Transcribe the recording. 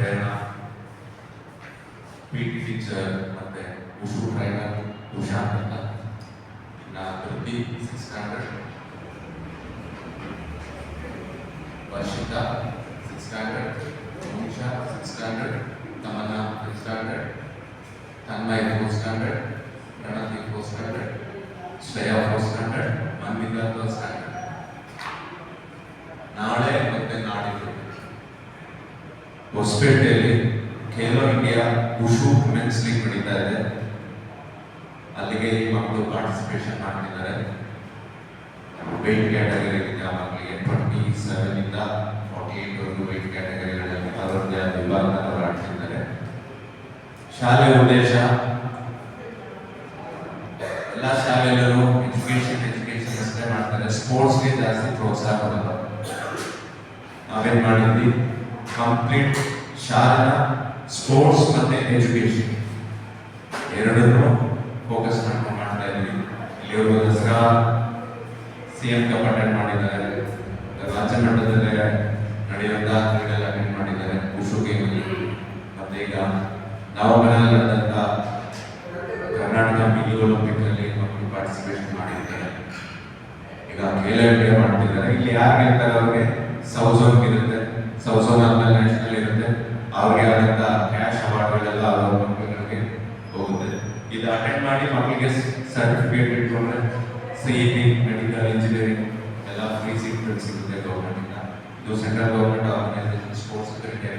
ಪ್ರೇರಣ P T teacher ಮತ್ತೆ wushu trainer Usha ಅಂತ ಇನ್ನ Dhriti six standard Varshita six standard Monisha six standard Tamanna fifth standard Tanmay fourth standard Pranati fourth standard Shreya fourth standard Manvita third standard ಹೊಸಪೇಟೆಯಲ್ಲಿ Khelo India wushu women's league ನಡೀತಾ ಇದೆ. ಅಲ್ಲಿಗೆ ಈ ಮಕ್ಕಳು participation ಮಾಡ್ತಿದ್ದಾರೆ weight ಕ್ಯಾಟಗರಿಯಿಂದ ಮಕ್ಕಳಿಗೆ twenty seven ಇಂದ ಫಾರ್ಟಿ ಏಟ್ ವರೆಗೂ ವೆಯ್ಟ್ ಕ್ಯಾಟಗರಿಗಳಲ್ಲಿ ಅದರದ್ದೇ ಆದ ಶಾಲೆ ಉದ್ದೇಶ? ಎಲ್ಲ ಶಾಲೆಯಲ್ಲೂ ಎಜುಕೇಶನ್ ಎಜುಕೇಶನ್ ಅಷ್ಟೇ ಮಾಡ್ತಾರೆ. ಸ್ಪೋರ್ಟ್ಸ್ಗೆ ಜಾಸ್ತಿ ಪ್ರೋತ್ಸಾಹ ಕೊಡಲ್ಲ. ನಾವೇನ್ ಮಾಡಿದ್ವಿ? ಕಂಪ್ಲೀಟ್ ಶಾಲೆನ ಸ್ಪೋರ್ಟ್ಸ್ ಮತ್ತೆ ಎಜುಕೇಶನ್ ಎರಡನ್ನೂ ಫೋಕಸ್ ಮಾಡ್ಕೊಂಡು ಮಾಡ್ತಾ ಇದ್ವಿ. ಅವರು Dasara C M cup attend ಮಾಡಿದ್ದಾರೆ. ರಾಜ್ಯ ಮಟ್ಟದಲ್ಲೇ ನಡೆಯುವಂತಹ ಕ್ರೀಡೆಲ್ಲ ಅಟೆಂಡ್ ಮಾಡಿದ್ದಾರೆ. ಉಷು ಗೇಮಲ್ಲಿ ಮತ್ತೆ ಈಗ ನವೆಂಬರಲ್ಲಿ ನಡೆದಂತ ಕರ್ನಾಟಕ ಮಿನಿ ಒಲಿಂಪಿಕ್ ಅಲ್ಲಿ ಮಕ್ಕಳು ಪಾರ್ಟಿಸಿಪೇಟ್ ಮಾಡಿದ್ದಾರೆ. ಈಗ ಖೇಲೋ ಇಂಡಿಯಾ ಮಾಡ್ತಿದ್ದಾರೆ. ಇಲ್ಲಿ ಯಾರು ಗೆಲ್ತಾರೆ ಅವ್ರಿಗೆ? ಸೌಸೋನ್ ಝೋನ್ ಇರುತ್ತೆ. ಸೌಸೋನ್ ಝೋನ್ ಆದ್ಮೇಲೆ ನ್ಯಾಷನಲ್ ಇರುತ್ತೆ. ಅವ್ರಿಗೆ ಆದಂತ ಕ್ಯಾಶ್ ಅವಾರ್ಡ್ಗಳೆಲ್ಲ ಅವರ ಮಕ್ಕಳಿಗೆ ಹೋಗುತ್ತೆ. ಇದು ಅಟೆಂಡ್ ಮಾಡಿ ಮಕ್ಕಳಿಗೆ ಸರ್ಟಿಫಿಕೇಟ್ ಇಟ್ಕೊಂಡ್ರೆ C E T medical engineering ಎಲ್ಲ ಫ್ರೀ ಸೀಟ್ಗಳು ಸಿಗುತ್ತೆ ಗೌರ್ಮೆಂಟ್ ಇಂದ. ಇದು central government organisation sports India